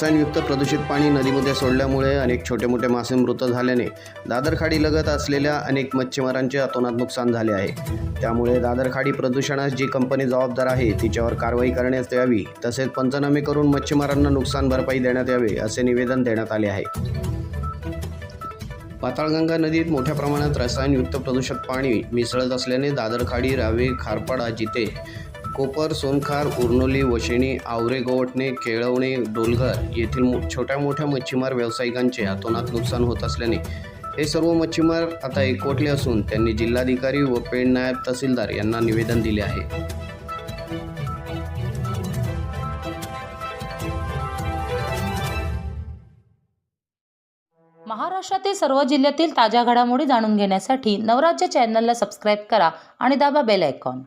रसायनयुक्त प्रदूषित पाणी नदीमध्ये सोडल्यामुळे अनेक छोटे मोठे मासे मृत झाल्याने दादरखाडी लगत असलेल्या अनेक मच्छीमारांचे अतोनात नुकसान झाले आहे. त्यामुळे दादर खाडी प्रदूषणास जी कंपनी जबाबदार आहे तिच्यावर कारवाई करण्यात यावी तसेच पंचनामे करून मच्छीमारांना नुकसान भरपाई देण्यात यावे असे निवेदन देण्यात आले आहे. पाताळगंगा नदीत मोठ्या प्रमाणात रसायनयुक्त प्रदूषक पाणी मिसळत असल्याने दादर खाडी रावे खारपाडा जिते कोपर सोनखार उर्नोली वशिणी आवरे गोवटणे केळवणे डोलघर येथील छोट्या मोठ्या मच्छीमार व्यावसायिकांचे अतोनात नुकसान होत असल्याने हे सर्व मच्छीमार आता एकवटले असून त्यांनी जिल्हाधिकारी व पेण नायब तहसीलदार यांना निवेदन दिले आहे. महाराष्ट्रातील सर्व जिल्ह्यातील ताज्या घडामोडी जाणून घेण्यासाठी नवराज्य चॅनलला सबस्क्राईब करा आणि दाबा बेल आयकॉन.